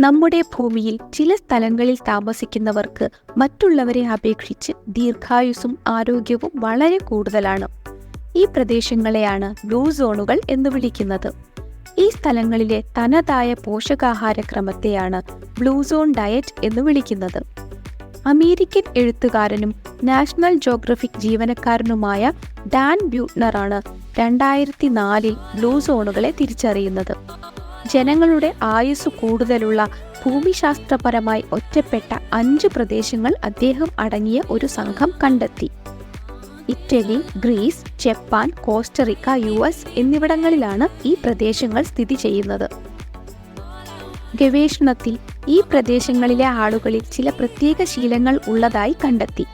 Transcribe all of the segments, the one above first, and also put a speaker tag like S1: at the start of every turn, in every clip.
S1: നമ്മുടെ ഭൂമിയിൽ ചില സ്ഥലങ്ങളിൽ താമസിക്കുന്നവർക്ക് മറ്റുള്ളവരെ അപേക്ഷിച്ച് ദീർഘായുസും ആരോഗ്യവും വളരെ കൂടുതലാണ്. ഈ പ്രദേശങ്ങളെയാണ് ബ്ലൂ സോണുകൾ എന്ന് വിളിക്കുന്നത്. ഈ സ്ഥലങ്ങളിലെ തനതായ പോഷകാഹാരക്രമത്തെയാണ് ബ്ലൂ സോൺ ഡയറ്റ് എന്ന് വിളിക്കുന്നത്. അമേരിക്കൻ എഴുത്തുകാരനും നാഷണൽ ജോഗ്രഫിക് ജീവനക്കാരനുമായ ഡാൻ ബ്യൂട്ട്നറാണ് രണ്ടായിരത്തി നാലിൽ ബ്ലൂ സോണുകളെ തിരിച്ചറിയുന്നത്. ജനങ്ങളുടെ ആയുസ് കൂടുതലുള്ള ഭൂമിശാസ്ത്രപരമായി ഒറ്റപ്പെട്ട അഞ്ച് പ്രദേശങ്ങൾ അദ്ദേഹം അടങ്ങിയ ഒരു സംഘം കണ്ടെത്തി. Italy Greece Japan Costa Rica U S എന്നിവിടങ്ങളിലാണ് ഈ പ്രദേശങ്ങൾ സ്ഥിതി ചെയ്യുന്നത്. ഗവേഷണത്തിൽ ഈ പ്രദേശങ്ങളിലെ ആളുകളിൽ ചില പ്രത്യേക ശീലങ്ങൾ ഉള്ളതായി കണ്ടെത്തി.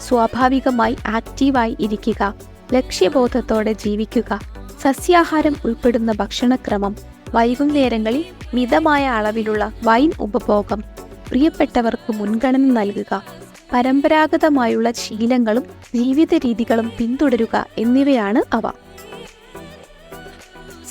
S1: സ്വാഭാവികമായി ആക്റ്റീവായി ഇരിക്കുക ലക്ഷ്യബോധത്തോടെ ജീവിക്കുക സസ്യാഹാരം ഉൾപ്പെടുന്ന ഭക്ഷണക്രമം വൈകുന്നേരങ്ങളിൽ മിതമായ അളവിലുള്ള വൈൻ ഉപഭോഗം പ്രിയപ്പെട്ടവർക്ക് മുൻഗണന നൽകുക. പരമ്പരാഗതമായുള്ള ശീലങ്ങളും ജീവിത രീതികളും പിന്തുടരുക എന്നിവയാണ് അവ.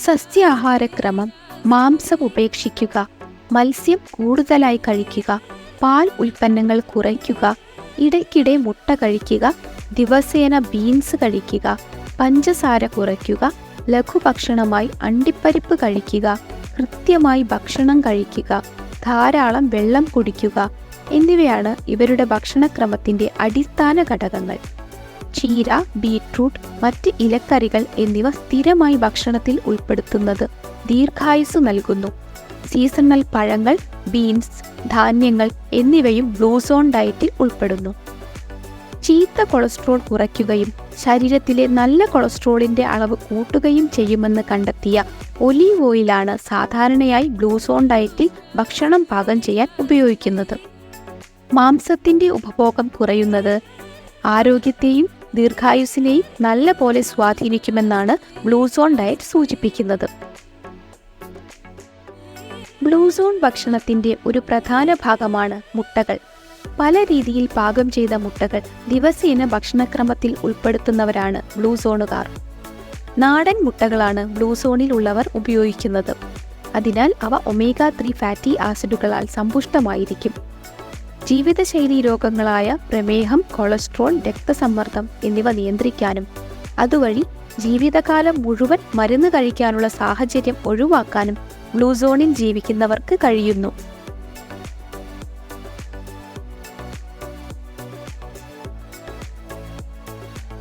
S1: സസ്യാഹാരക്രമം മാംസം ഉപേക്ഷിക്കുക മത്സ്യം കൂടുതലായി കഴിക്കുക പാൽ ഉൽപ്പന്നങ്ങൾ കുറയ്ക്കുക ഇടയ്ക്കിടെ മുട്ട കഴിക്കുക ദിവസേന ബീൻസ് കഴിക്കുക പഞ്ചസാര കുറയ്ക്കുക ലഘുഭക്ഷണമായി അണ്ടിപ്പരിപ്പ് കഴിക്കുക കൃത്യമായി ഭക്ഷണം കഴിക്കുക ധാരാളം വെള്ളം കുടിക്കുക എന്നിവയാണ് ഇവരുടെ ഭക്ഷണക്രമത്തിന്റെ അടിസ്ഥാന ഘടകങ്ങൾ. ചീര ബീട്രൂട്ട് മറ്റ് ഇലക്കറികൾ എന്നിവ സ്ഥിരമായി ഭക്ഷണത്തിൽ ഉൾപ്പെടുത്തുന്നത് ദീർഘായുസ് നൽകുന്നു. സീസണൽ പഴങ്ങൾ ബീൻസ് ധാന്യങ്ങൾ എന്നിവയും ബ്ലൂ സോൺ ഡയറ്റിൽ ഉൾപ്പെടുന്നു. ചീത്ത കൊളസ്ട്രോൾ കുറയ്ക്കുകയും ശരീരത്തിലെ നല്ല കൊളസ്ട്രോളിന്റെ അളവ് കൂട്ടുകയും ചെയ്യുമെന്ന് കണ്ടെത്തിയ ഒലീവ് ഓയിലാണ് സാധാരണയായി ബ്ലൂ സോൺ ഡയറ്റിൽ ഭക്ഷണം പാകം ചെയ്യാൻ ഉപയോഗിക്കുന്നത്. മാംസത്തിന്റെ ഉപഭോഗം കുറയുന്നത് ആരോഗ്യത്തെയും ദീർഘായുസിനെയും നല്ല പോലെ സ്വാധീനിക്കുമെന്നാണ് ബ്ലൂസോൺ ഡയറ്റ് സൂചിപ്പിക്കുന്നത്. ബ്ലൂസോൺ ഭക്ഷണത്തിന്റെ ഒരു പ്രധാന ഭാഗമാണ് മുട്ടകൾ. പല രീതിയിൽ പാകം ചെയ്ത മുട്ടകൾ ദിവസേന ഭക്ഷണക്രമത്തിൽ ഉൾപ്പെടുത്തുന്നവരാണ് ബ്ലൂ സോണുകാർ. നാടൻ മുട്ടകളാണ് ബ്ലൂ സോണിൽ ഉള്ളവർ ഉപയോഗിക്കുന്നത്. അതിനാൽ അവ ഒമേഗ ത്രീ ഫാറ്റി ആസിഡുകളാൽ സമ്പുഷ്ടമായിരിക്കും. ജീവിതശൈലി രോഗങ്ങളായ പ്രമേഹം കൊളസ്ട്രോൾ രക്തസമ്മർദ്ദം എന്നിവ നിയന്ത്രിക്കാനും അതുവഴി ജീവിതകാലം മുഴുവൻ മരുന്ന് കഴിക്കാനുള്ള സാഹചര്യം ഒഴിവാക്കാനും ബ്ലൂ സോണിൽ ജീവിക്കുന്നവർക്ക് കഴിയുന്നു.